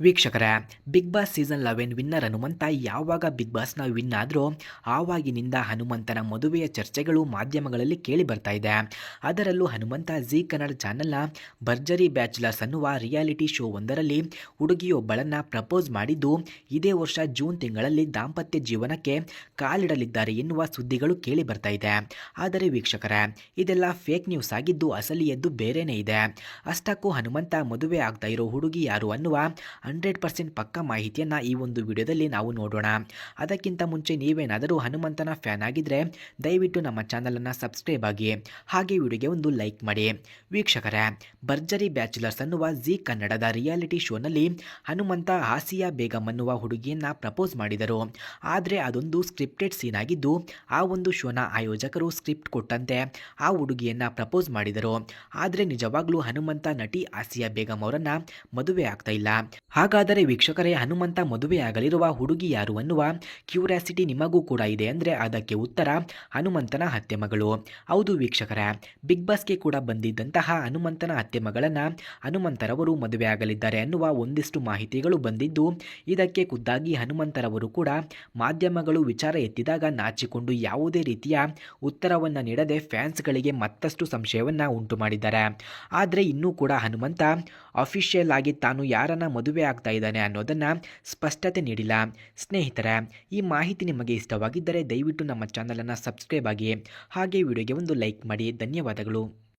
ವೀಕ್ಷಕರೇ Bigg Boss season eleven winner Hanumantha ಯಾವಾಗ Bigg ಬಾಸ್ನ win ಆದರೂ, ಆವಾಗಿನಿಂದ ಹನುಮಂತನ ಮದುವೆಯ ಚರ್ಚೆಗಳು ಮಾಧ್ಯಮಗಳಲ್ಲಿ ಕೇಳಿ ಬರ್ತಾ ಇದೆ. ಅದರಲ್ಲೂ ಹನುಮಂತ ಜಿ ಕನ್ನಡ ಚಾನೆಲ್ನ ಭರ್ಜರಿ ಬ್ಯಾಚುಲರ್ಸ್ ಅನ್ನುವ ರಿಯಾಲಿಟಿ ಶೋ ಒಂದರಲ್ಲಿ ಹುಡುಗಿಯೊಬ್ಬಳನ್ನು ಪ್ರಪೋಸ್ ಮಾಡಿದ್ದು, ಇದೇ ವರ್ಷ ಜೂನ್ ತಿಂಗಳಲ್ಲಿ ದಾಂಪತ್ಯ ಜೀವನಕ್ಕೆ ಕಾಲಿಡಲಿದ್ದಾರೆ ಎನ್ನುವ ಸುದ್ದಿಗಳು ಕೇಳಿ ಬರ್ತಾ ಇದೆ. ಆದರೆ ವೀಕ್ಷಕರೇ, ಇದೆಲ್ಲ ಫೇಕ್ ನ್ಯೂಸ್ ಆಗಿದ್ದು, ಅಸಲಿಯದ್ದು ಬೇರೆನೇ ಇದೆ. ಅಷ್ಟಕ್ಕೂ ಹನುಮಂತ ಮದುವೆ ಆಗ್ತಾ ಇರೋ ಹುಡುಗಿ ಯಾರು ಅನ್ನುವ ಹಂಡ್ರೆಡ್ ಪರ್ಸೆಂಟ್ ಪಕ್ಕ ಮಾಹಿತಿಯನ್ನು ಈ ಒಂದು ವಿಡಿಯೋದಲ್ಲಿ ನಾವು ನೋಡೋಣ. ಅದಕ್ಕಿಂತ ಮುಂಚೆ ನೀವೇನಾದರೂ ಹನುಮಂತನ ಫ್ಯಾನ್ ಆಗಿದ್ದರೆ ದಯವಿಟ್ಟು ನಮ್ಮ ಚಾನಲನ್ನು ಸಬ್ಸ್ಕ್ರೈಬ್ ಆಗಿ, ಹಾಗೆ ವಿಡಿಯೋಗೆ ಒಂದು ಲೈಕ್ ಮಾಡಿ. ವೀಕ್ಷಕರೇ, ಭರ್ಜರಿ ಬ್ಯಾಚುಲರ್ಸ್ ಅನ್ನುವ ಜಿ ಕನ್ನಡದ ರಿಯಾಲಿಟಿ ಶೋನಲ್ಲಿ ಹನುಮಂತ ಹಾಸಿಯಾ ಬೇಗಂ ಅನ್ನುವ ಹುಡುಗಿಯನ್ನು ಪ್ರಪೋಸ್ ಮಾಡಿದರು. ಆದರೆ ಅದೊಂದು ಸ್ಕ್ರಿಪ್ಟೆಡ್ ಸೀನ್ ಆಗಿದ್ದು, ಆ ಒಂದು ಶೋನ ಆಯೋಜಕರು ಸ್ಕ್ರಿಪ್ಟ್ ಕೊಟ್ಟಂತೆ ಆ ಹುಡುಗಿಯನ್ನು ಪ್ರಪೋಸ್ ಮಾಡಿದರು. ಆದರೆ ನಿಜವಾಗ್ಲೂ ಹನುಮಂತ ನಟಿ ಆಸಿಯಾ ಬೇಗಂ ಅವರನ್ನು ಮದುವೆ ಆಗ್ತಾ ಇಲ್ಲ. ಹಾಗಾದರೆ ವೀಕ್ಷಕರೇ, ಹನುಮಂತ ಮದುವೆಯಾಗಲಿರುವ ಹುಡುಗಿ ಯಾರು ಅನ್ನುವ ಕ್ಯೂರಿಯಾಸಿಟಿ ನಿಮಗೂ ಕೂಡ ಇದೆ ಅಂದರೆ ಅದಕ್ಕೆ ಉತ್ತರ ಹನುಮಂತನ ಹತ್ಯೆ ಮಗಳು. ಹೌದು ವೀಕ್ಷಕರೇ, ಬಿಗ್ ಬಾಸ್ಗೆ ಕೂಡ ಬಂದಿದ್ದಂತಹ ಹನುಮಂತನ ಹತ್ಯೆ ಮಗಳನ್ನು ಹನುಮಂತರವರು ಮದುವೆಯಾಗಲಿದ್ದಾರೆ ಅನ್ನುವ ಒಂದಿಷ್ಟು ಮಾಹಿತಿಗಳು ಬಂದಿದ್ದು, ಇದಕ್ಕೆ ಖುದ್ದಾಗಿ ಹನುಮಂತರವರು ಕೂಡ ಮಾಧ್ಯಮಗಳು ವಿಚಾರ ಎತ್ತಿದಾಗ ನಾಚಿಕೊಂಡು ಯಾವುದೇ ರೀತಿಯ ಉತ್ತರವನ್ನು ನೀಡದೆ ಫ್ಯಾನ್ಸ್ಗಳಿಗೆ ಮತ್ತಷ್ಟು ಸಂಶಯವನ್ನು ಉಂಟು ಮಾಡಿದ್ದಾರೆ. ಆದರೆ ಇನ್ನೂ ಕೂಡ ಹನುಮಂತ ಅಫಿಷಿಯಲ್ ಆಗಿ ತಾನು ಯಾರನ್ನ ಮದುವೆ ಆಗ್ತಾ ಇದ್ದಾನೆ ಅನ್ನೋದನ್ನು ಸ್ಪಷ್ಟತೆ ನೀಡಿಲ್ಲ. ಸ್ನೇಹಿತರೆ, ಈ ಮಾಹಿತಿ ನಿಮಗೆ ಇಷ್ಟವಾಗಿದ್ದರೆ ದಯವಿಟ್ಟು ನಮ್ಮ ಚಾನಲನ್ನು ಸಬ್ಸ್ಕ್ರೈಬ್ ಆಗಿ ಹಾಗೆ ವಿಡಿಯೋಗೆ ಒಂದು ಲೈಕ್ ಮಾಡಿ. ಧನ್ಯವಾದಗಳು.